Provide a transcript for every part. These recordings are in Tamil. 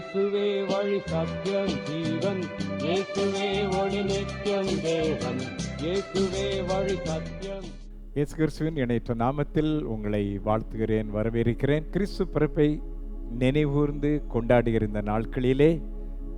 இயேசுவே வழி சத்தியம் ஜீவன். இயேசுவே ஒளி நித்தியம் தேவன். இயேசுவே வழி சத்தியம். இயேசு கிறிஸ்துவின் இணையற்ற நாமத்தில் உங்களை வாழ்த்துகிறேன் வரவேற்கிறேன். கிறிஸ்து பிறப்பை நினைவூர்ந்து கொண்டாடுகிற இந்த நாட்களிலே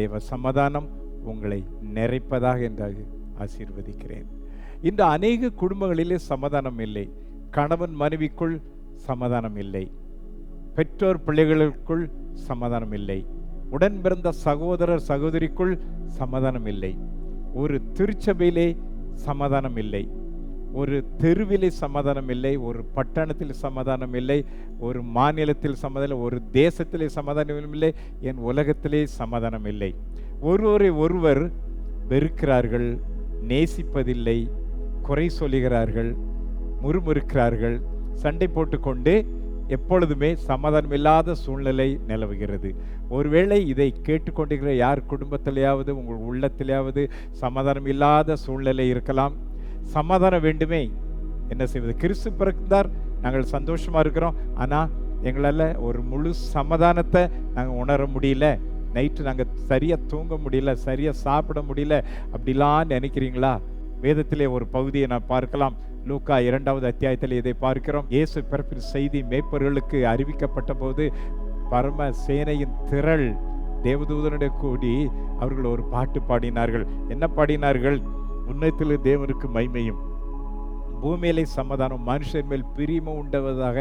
தேவ சமாதானம் உங்களை நிறைப்பதாக என்று ஆசீர்வதிக்கிறேன். இந்த அநேக குடும்பங்களிலே சமாதானம் இல்லை. கணவன் மனைவிக்குள் சமாதானம் இல்லை. பெற்றோர் பிள்ளைகளுக்குள் சமாதானம் இல்லை. உடன் பிறந்த சகோதரர் சகோதரிக்குள் சமாதானம் இல்லை ஒரு திருச்சபையிலே சமாதானம் இல்லை ஒரு தெருவிலே சமாதானம் இல்லை ஒரு பட்டணத்தில் சமாதானம் இல்லை ஒரு மாநிலத்தில் சமாதானம் ஒரு தேசத்திலே சமாதானம் இல்லை என் உலகத்திலே சமாதானம் இல்லை ஒருவரை ஒருவர் வெறுக்கிறார்கள் நேசிப்பதில்லை குறை சொல்லுகிறார்கள் முறுமுறுக்கிறார்கள் சண்டை போட்டுக்கொண்டு எப்பொழுதுமே சமாதானம் இல்லாத சூழ்நிலை நிலவுகிறது. ஒருவேளை இதை கேட்டுக்கொண்டிருக்கிற யார் குடும்பத்திலேயாவது உங்கள் உள்ளத்திலேயாவது சமாதானம் இல்லாத சூழ்நிலை இருக்கலாம். சமாதானம் வேண்டுமே. என்ன செய்வது? கிறிஸ்து பிறந்தார் நாங்கள் சந்தோஷமாக இருக்கிறோம். ஆனால் எங்களால் ஒரு முழு சமாதானத்தை நாங்கள் உணர முடியல. நைட்டு நாங்கள் சரியாக தூங்க முடியல சரியாக சாப்பிட முடியல. அப்படிலாம் நினைக்கிறீங்களா? வேதத்திலே ஒரு பகுதியை நான் பார்க்கலாம். லூக்கா இரண்டாவது அத்தியாயத்தில் இதை பார்க்கிறோம். இயேசு பிறப்பின் செய்தி மேய்ப்பர்களுக்கு அறிவிக்கப்பட்ட போது பரம சேனையின் திரள் தேவதூதனுடைய கூடி அவர்கள் ஒரு பாட்டு பாடினார்கள். என்ன பாடினார்கள்? உன்னத்தில் தேவனுக்கு மைமையும் பூமியிலே சமாதானம் மனுஷன் மேல் பிரியமும் உண்டவதாக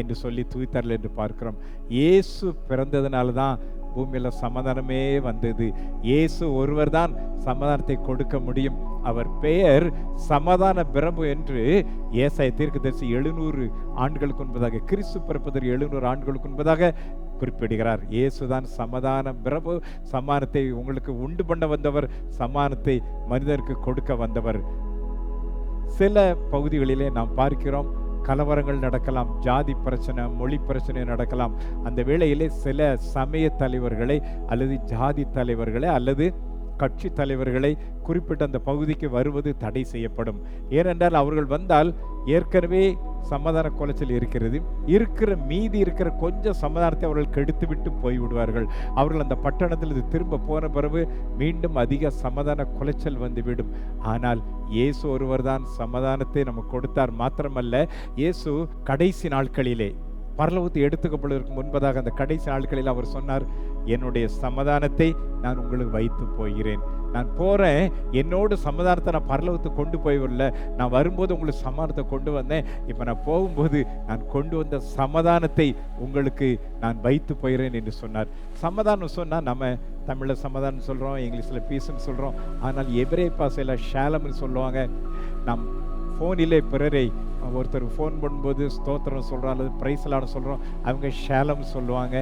என்று சொல்லி தூய்த்தார்கள் என்று பார்க்கிறோம். இயேசு பிறந்ததுனால தான் பூமியில சமாதானமே வந்தது. இயேசு ஒருவர் தான் சமாதானத்தை கொடுக்க முடியும். அவர் பெயர் சமாதான பிரபு என்று ஏசாய தீர்க்கதரிசி எழுநூறு ஆண்டுகளுக்கு முன்பதாக கிறிஸ்து பிறப்பதற்கு எழுநூறு ஆண்டுகளுக்கு முன்பதாக குறிப்பிடுகிறார். இயேசுதான் சமாதான பிரபு சமானத்தை உங்களுக்கு உண்டு பண்ண வந்தவர் சமானத்தை மனிதருக்கு கொடுக்க வந்தவர். சில பகுதிகளிலே நாம் பார்க்கிறோம் கலவரங்கள் நடக்கலாம் ஜாதி பிரச்சனை மொழி பிரச்சனை நடக்கலாம். அந்த வேளையிலே சில சமய தலைவர்களை அல்லது ஜாதி தலைவர்களை அல்லது கட்சி தலைவர்களை குறிப்பிட்ட அந்த பகுதிக்கு வருவது தடை செய்யப்படும். ஏனென்றால் அவர்கள் வந்தால் ஏற்கனவே சமாதான குலைச்சல் இருக்கிறது. இருக்கிற மீதி இருக்கிற கொஞ்சம் சமாதானத்தை அவர்கள் கெடுத்து விட்டு போய்விடுவார்கள். அவர்கள் அந்த பட்டணத்தில் இது திரும்ப போன பிறகு மீண்டும் அதிக சமாதான குலைச்சல் வந்துவிடும். ஆனால் இயேசு ஒருவர் தான் சமாதானத்தை நமக்கு கொடுத்தார். மாத்திரமல்ல இயேசு கடைசி நாட்களிலே பரலவத்தை எடுத்துக்கப்படுவதற்கு முன்பதாக அந்த கடைசி நாட்களில் அவர் சொன்னார் என்னுடைய சமாதானத்தை நான் உங்களுக்கு வைத்து போகிறேன். நான் போகிறேன் என்னோட சமாதானத்தை நான் பரலவத்தை கொண்டு போய் நான் வரும்போது உங்களுக்கு சமாதானத்தை கொண்டு வந்தேன். இப்போ நான் போகும்போது நான் கொண்டு வந்த சமாதானத்தை உங்களுக்கு நான் வைத்து போகிறேன் என்று சொன்னார். சமாதானம் சொன்னால் நம்ம தமிழில் சமாதானம் சொல்கிறோம் இங்கிலீஷில் பீஸ்ன்னு சொல்கிறோம் ஆனால் எபிரே பாசையில் ஷாலம்னு சொல்லுவாங்க. நம் ஃபோனிலே பிறரை ஒருத்தர் ஃபோன் பண்ணும்போது ஸ்தோத்திரம் சொல்கிறோம் அல்லது பிரைஸ்லான்னு சொல்கிறோம் அவங்க ஷேலம் சொல்லுவாங்க.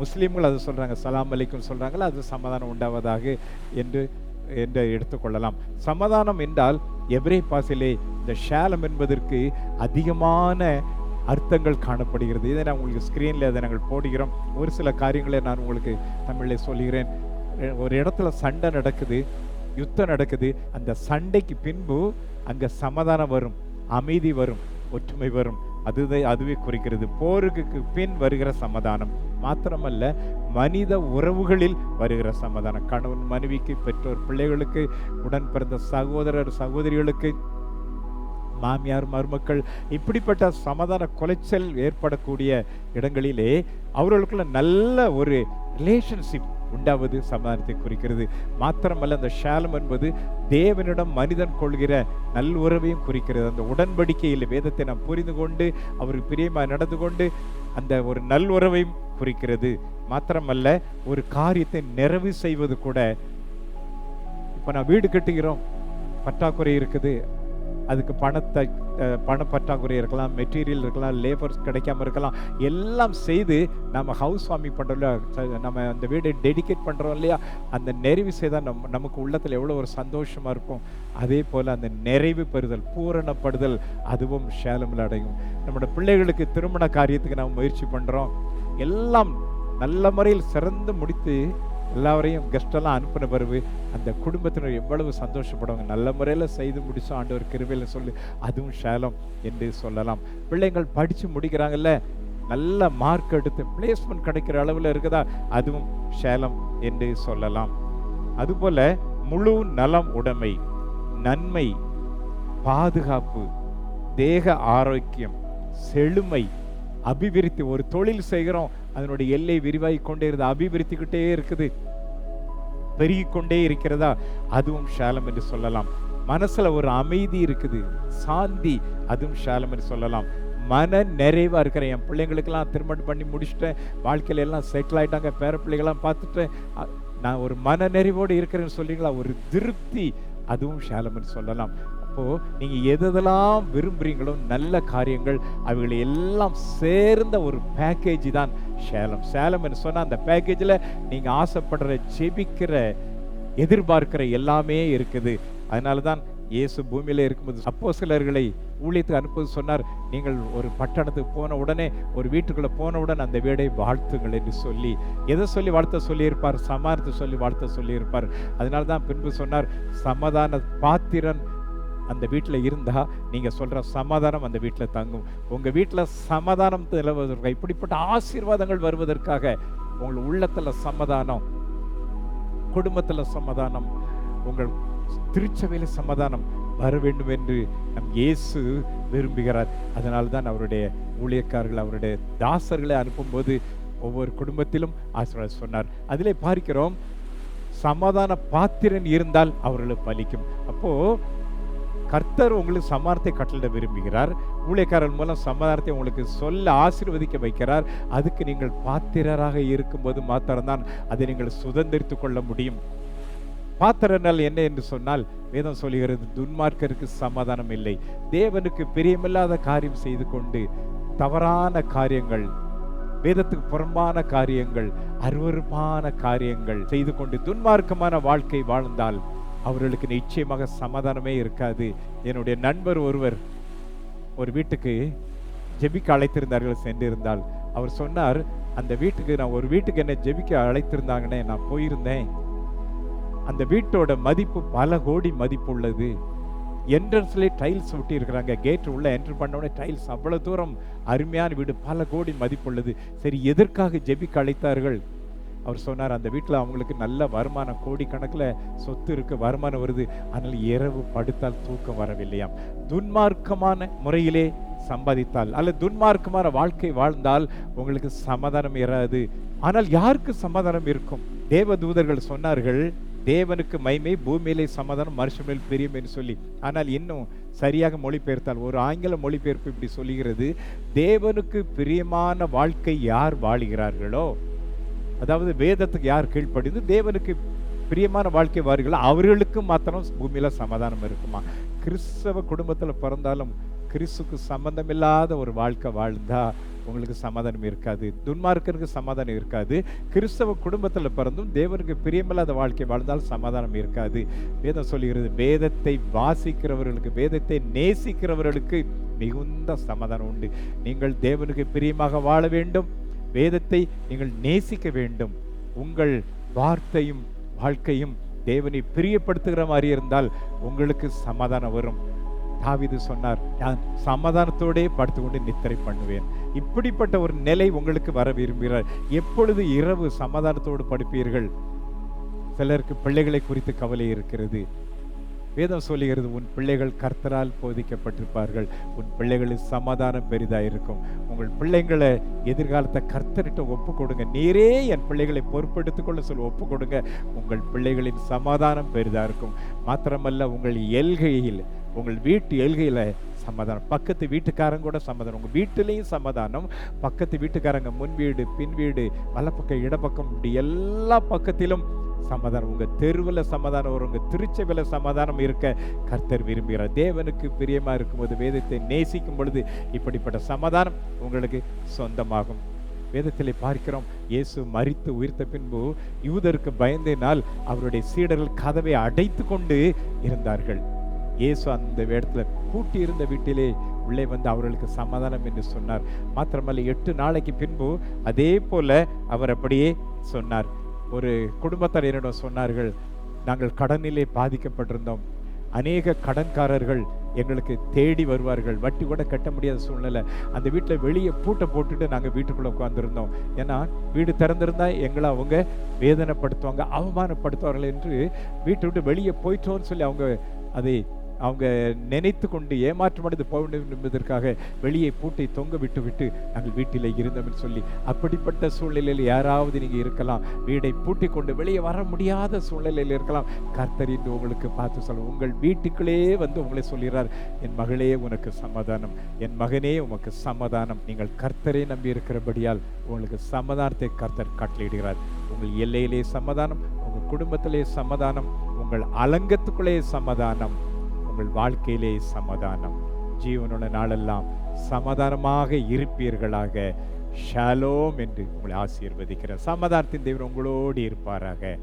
முஸ்லீம்கள் அது சொல்கிறாங்க சலாம் அலைக்கும் சொல்கிறாங்களா அது சமாதானம் உண்டாவதாக என்று என்று எடுத்துக்கொள்ளலாம் சமாதானம் என்றால் எவ்ரே பாசிலே இந்த ஷேலம் என்பதற்கு அதிகமான அர்த்தங்கள் காணப்படுகிறது. இதை நான் உங்களுக்கு ஸ்க்ரீனில் அதை நாங்கள் போடுகிறோம். ஒரு சில காரியங்களை நான் உங்களுக்கு தமிழில் சொல்கிறேன் ஒரு இடத்துல சண்டை நடக்குது யுத்தம் நடக்குது அந்த சண்டைக்கு பின்பு அங்கே சமாதானம் வரும் அமைதி வரும் ஒற்றுமை வரும். அதுதான் அதுவே குறிக்கிறது. போருக்கு பின் வருகிற சமாதானம். மாத்திரமல்ல மனித உறவுகளில் வருகிற சமாதானம். கணவன் மனைவிக்கு பெற்றோர் பிள்ளைகளுக்கு உடன் பிறந்த சகோதரர் சகோதரிகளுக்கு மாமியார் மருமக்கள் இப்படிப்பட்ட சமாதான குலைச்சல் ஏற்படக்கூடிய இடங்களிலே அவர்களுக்குள்ள நல்ல ஒரு ரிலேஷன்ஷிப் உண்டாவது சமாதானத்தை குறிக்கிறது. மாத்திரமல்ல அந்த ஷாலம் என்பது தேவனிடம் மனிதன் கொள்கிற நல்லுறவையும் குறிக்கிறது. அந்த உடன்படிக்கையில் வேதத்தை நாம் புரிந்து கொண்டு அவருக்கு பிரியமாக நடந்து கொண்டு அந்த ஒரு நல்லுறவையும் குறிக்கிறது. மாத்திரமல்ல ஒரு காரியத்தை நிறைவு செய்வது கூட. இப்போ நான் வீடு கட்டுகிறோம். பற்றாக்குறை இருக்குது. அதுக்கு பணத்தை பணப்பற்றாக்குறை இருக்கலாம் மெட்டீரியல் இருக்கலாம் லேபர்ஸ் கிடைக்காம இருக்கலாம் எல்லாம் செய்து நம்ம ஹவுஸ் வார்மிங் பண்ணுறோம்ல நம்ம அந்த வீடை டெடிகேட் பண்ணுறோம் இல்லையா? அந்த நிறைவு செய்தால் நம் நமக்கு உள்ளத்தில் எவ்வளோ ஒரு சந்தோஷமாக இருக்கும். அதே போல் அந்த நிறைவு பெறுதல் பூரணப்படுதல் அதுவும் சேலமில் அடையும். நம்மளோட பிள்ளைகளுக்கு திருமண காரியத்துக்கு நம்ம முயற்சி பண்ணுறோம் எல்லாம் நல்ல முறையில் சிறந்து முடித்து எல்லாரையும் கெஸ்டெல்லாம் அனுப்பின பிறகு அந்த குடும்பத்தினர் எவ்வளவு சந்தோஷப்படுவாங்க. நல்ல முறையில் செய்து முடிச்சோம் ஆண்டவர் கிருவையில் சொல்லி அதுவும் சேலம் என்று சொல்லலாம். பிள்ளைங்கள் படித்து முடிக்கிறாங்கல்ல நல்ல மார்க் எடுத்து பிளேஸ்மெண்ட் கிடைக்கிற அளவில் இருக்குதா? அதுவும் சேலம் என்று சொல்லலாம். அதுபோல முழு நலம் உடைமை நன்மை பாதுகாப்பு தேக ஆரோக்கியம் செழுமை அபிவிருத்தி. ஒரு தொழில் செய்கிறோம் அதனுடைய எல்லை விரிவாகி கொண்டே இருக்குது அபிவிருத்திக்கிட்டே இருக்குது. பெருகிக்கொண்டே இருக்கிறதா? அதுவும் ஷாலம் என்று சொல்லலாம். மனசுல ஒரு அமைதி இருக்குது. சாந்தி அதுவும் ஷாலம் என்று சொல்லலாம். மன நிறைவா இருக்கிற என் பிள்ளைங்களுக்கெல்லாம் திருமணம் பண்ணி முடிச்சுட்டேன். வாழ்க்கையில எல்லாம் செட்டில் ஆயிட்டாங்க. பேர பிள்ளைகள்லாம் பார்த்துட்டேன். நான் ஒரு மன நிறைவோடு இருக்கிறேன்னு சொல்றீங்களா? ஒரு திருப்தி அதுவும் ஷாலம் என்று சொல்லலாம். அப்போது நீங்கள் எதெல்லாம் விரும்புகிறீங்களோ நல்ல காரியங்கள் அவைகளை எல்லாம் சேர்ந்த ஒரு பேக்கேஜ் தான் சேலம். சேலம் என்று சொன்னால் அந்த பேக்கேஜில் நீங்கள் ஆசைப்படுற ஜெபிக்கிற எதிர்பார்க்கிற எல்லாமே இருக்குது. அதனால தான் இயேசு பூமியில் இருக்கும்போது அப்போ சிலர்களை ஊழியத்துக்கு அனுப்புவது சொன்னார். நீங்கள் ஒரு பட்டணத்துக்கு போன உடனே ஒரு வீட்டுக்குள்ளே போன உடனே அந்த வீடை வாழ்த்துங்கள் என்று சொல்லி எதை சொல்லி வாழ்த்த சொல்லியிருப்பார்? சமாரத்தை சொல்லி வாழ்த்த சொல்லியிருப்பார். அதனால தான் பின்பு சொன்னார் சமாதான பாத்திரன் அந்த வீட்டில் இருந்தால் நீங்கள் சொல்கிற சமாதானம் அந்த வீட்டில் தங்கும். உங்கள் வீட்டில் சமாதானம் நிலவுவதற்காக இப்படிப்பட்ட ஆசீர்வாதங்கள் வருவதற்காக உங்கள் உள்ளத்தில் சமாதானம் குடும்பத்தில் சமாதானம் உங்கள் திருச்சபையில் சமாதானம் வர வேண்டும் என்று நம் இயேசு விரும்புகிறார். அதனால தான் அவருடைய ஊழியக்காரர்கள் அவருடைய தாசர்களை அனுப்பும்போது ஒவ்வொரு குடும்பத்திலும் ஆசீர்வாதம் சொன்னார். அதிலே பார்க்கிறோம் சமாதான பாத்திரன் இருந்தால் அவர்களுக்கு பலிக்கும். அப்போது கர்த்தர் உங்களுக்கு சமாதானத்தை கட்டளிட விரும்புகிறார். ஊழியக்காரர் மூலம் சமாதானத்தை உங்களுக்கு சொல்ல ஆசீர்வதிக்க வைக்கிறார். அதுக்கு நீங்கள் பாத்திரராக இருக்கும்போது மாத்திரம்தான் அதை நீங்கள் சுதந்திரித்து கொள்ள முடியும். பாத்திரனால் என்ன என்று சொன்னால் வேதம் சொல்லுகிறது துன்மார்க்கருக்கு சமாதானம் இல்லை. தேவனுக்கு பிரியமில்லாத காரியம் செய்து கொண்டு தவறான காரியங்கள் வேதத்துக்கு புறம்பான காரியங்கள் அருவருப்பான காரியங்கள் செய்து கொண்டு துன்மார்க்கமான வாழ்க்கை வாழ்ந்தால் அவர்களுக்கு நிச்சயமாக சமாதானமே இருக்காது. என்னுடைய நண்பர் ஒருவர் ஒரு வீட்டுக்கு ஜெபிக்க அழைத்திருந்தார்கள் சென்றிருந்தால் அவர் சொன்னார் அந்த வீட்டுக்கு நான் ஒரு வீட்டுக்கு என்ன ஜெபிக்க அழைத்திருந்தாங்கன்னே நான் போயிருந்தேன். அந்த வீட்டோட மதிப்பு பல கோடி மதிப்பு உள்ளது. என்ட்ரன்ஸ்லேயே டைல்ஸ் ஒட்டி இருக்கிறாங்க கேட் உள்ள என்ட்ரு பண்ண உடனே டைல்ஸ் அவ்வளோ தூரம் அருமையான வீடு பல கோடி மதிப்புள்ளது சரி எதற்காக ஜெபிக்க அழைத்தார்கள்? அவர் சொன்னார் அந்த வீட்டில் அவங்களுக்கு நல்ல வருமானம் கோடிக்கணக்கில் சொத்து இருக்க வருமானம் வருது. ஆனால் இரவு படுத்தால் தூக்கம் வரவில்லையாம். துன்மார்க்கமான முறையிலே சம்பாதித்தால் அல்லது துன்மார்க்கமான வாழ்க்கை வாழ்ந்தால் உங்களுக்கு சமாதானம் இராது ஆனால் யாருக்கு சமாதானம் இருக்கும்? தேவ தூதர்கள் சொன்னார்கள் தேவனுக்கு மைமை பூமியிலே சமாதானம் மனுஷனில் பிரியம் என்று சொல்லி. ஆனால் இன்னும் சரியாக மொழிபெயர்த்தால் ஒரு ஆங்கில மொழிபெயர்ப்பு இப்படி சொல்லுகிறது தேவனுக்கு பிரியமான வாழ்க்கை யார் வாழுகிறார்களோ அதாவது வேதத்துக்கு யார் கீழ்ப்படிந்து தேவனுக்கு பிரியமான வாழ்க்கை வாருங்களோ அவர்களுக்கு மாத்திரம் பூமியில் சமாதானம் இருக்குமா? கிறிஸ்தவ குடும்பத்தில் பிறந்தாலும் கிறிஸ்துக்கு சம்பந்தமில்லாத ஒரு வாழ்க்கை வாழ்ந்தா உங்களுக்கு சமாதானம் இருக்காது. துன்மார்க்கருக்கு சமாதானம் இருக்காது. கிறிஸ்தவ குடும்பத்தில் பிறந்தும் தேவனுக்கு பிரியமில்லாத வாழ்க்கை வாழ்ந்தால் சமாதானம் இருக்காது. வேதம் சொல்லுகிறது வேதத்தை வாசிக்கிறவர்களுக்கு வேதத்தை நேசிக்கிறவர்களுக்கு மிகுந்த சமாதானம் உண்டு. நீங்கள் தேவனுக்கு பிரியமாக வாழ வேண்டும். வேதத்தை நீங்கள் நேசிக்க வேண்டும். உங்கள் வார்த்தையும் வாழ்க்கையும் தேவனை பிரியப்படுத்துகிற மாதிரி இருந்தால் உங்களுக்கு சமாதானம் வரும். தாவிது சொன்னார் நான் சமாதானத்தோடே படுத்துக்கொண்டு நித்திரை பண்ணுவேன். இப்படிப்பட்ட ஒரு நிலை உங்களுக்கு வர விரும்புகிறார். எப்பொழுது இரவு சமாதானத்தோடு படுப்பீர்கள்? சிலருக்கு பிள்ளைகளை குறித்து கவலை இருக்கிறது. வேதம் சொல்லுகிறது உன் பிள்ளைகள் கர்த்தரால் போதிக்கப்பட்டிருப்பார்கள். உன் பிள்ளைகளின் சமாதானம் பெரிதாக இருக்கும் உங்கள் பிள்ளைங்களை எதிர்காலத்தை கர்த்தர்கிட்ட ஒப்பு கொடுங்க நீரே என் பிள்ளைகளை பொறுப்படுத்திக்கொள்ள சொல்ல சொல்லி ஒப்பு கொடுங்க உங்கள் பிள்ளைகளின் சமாதானம் பெரிதாக இருக்கும் மாத்திரமல்ல உங்கள் எல்கையில் உங்கள் வீட்டு எல்கையில் சமாதானம். பக்கத்து வீட்டுக்காரங்க கூட சமாதானம். உங்கள் வீட்டிலையும் சமாதானம். பக்கத்து வீட்டுக்காரங்க முன் வீடு பின் வீடு வலப்பக்கம் இடப்பக்கம் இப்படி எல்லா பக்கத்திலும் சமாதானம். உங்க தெருவில் சமாதானம் வரும். உங்க திருச்சபையில் சமாதானம் இருக்க கர்த்தர் விரும்புகிறார். தேவனுக்கு பிரியமா இருக்கும்போது வேதத்தை நேசிக்கும் பொழுது இப்படிப்பட்ட சமாதானம் உங்களுக்கு சொந்தமாகும். வேதத்திலே பார்க்கிறோம் இயேசு மறித்து உயிர்த்த பின்பு யூதருக்கு பயந்தினால் அவருடைய சீடர்கள் கதவை அடைத்து கொண்டு இருந்தார்கள். இயேசு அந்த இடத்துல பூட்டி இருந்த வீட்டிலே உள்ளே வந்து அவர்களுக்கு சமாதானம் என்று சொன்னார். மாத்திரமல்ல எட்டு நாளைக்கு பின்பு அதே போல அவர் அப்படியே சொன்னார். ஒரு குடும்பத்தார் என்னிடம் சொன்னார்கள் நாங்கள் கடனிலே பாதிக்கப்பட்டிருந்தோம். அநேக கடன்காரர்கள் எங்களுக்கு தேடி வருவார்கள். வட்டி கூட கட்ட முடியாத சூழ்நிலை. அந்த வீட்டில் வெளியே பூட்டை போட்டுட்டு நாங்கள் வீட்டுக்குள்ளே உட்காந்துருந்தோம் ஏன்னா வீடு திறந்திருந்தா எங்களை அவங்க வேதனைப்படுத்துவாங்க அவமானப்படுத்துவார்கள் என்று வீட்டை விட்டு வெளியே போயிட்டோன்னு சொல்லி அவங்க அதை அவங்க நினைத்து கொண்டு ஏமாற்றமடைந்து போக வேண்டும் என்பதற்காக வெளியே பூட்டை தொங்க விட்டு விட்டு நாங்கள் வீட்டில் இருந்தோம் சொல்லி அப்படிப்பட்ட சூழ்நிலையில் யாராவது நீங்கள் இருக்கலாம். வீடை பூட்டி கொண்டு வெளியே வர முடியாத சூழ்நிலையில் இருக்கலாம். கர்த்தர் இன்று உங்களுக்கு பார்த்து சொல்ல உங்கள் வீட்டுக்குள்ளே வந்து உங்களை சொல்கிறார் என் மகளே உனக்கு சமாதானம். என் மகனே உமக்கு சமாதானம். நீங்கள் கர்த்தரை நம்பி இருக்கிறபடியால் உங்களுக்கு சமாதானத்தை கர்த்தர் கட்டளையிடுகிறார். உங்கள் எல்லையிலே சமாதானம் உங்கள் குடும்பத்திலே சமாதானம் உங்கள் அலங்கத்துக்குள்ளே சமாதானம். உங்கள் வாழ்க்கையிலே சமாதானம். ஜீவனுள்ள நாளெல்லாம் சமாதானமாக இருப்பீர்களாக. ஷாலோம் என்று உங்களை ஆசீர்வதிக்கிறார் சமாதானத்தின் தேவன் உங்களோடு இருப்பாராக.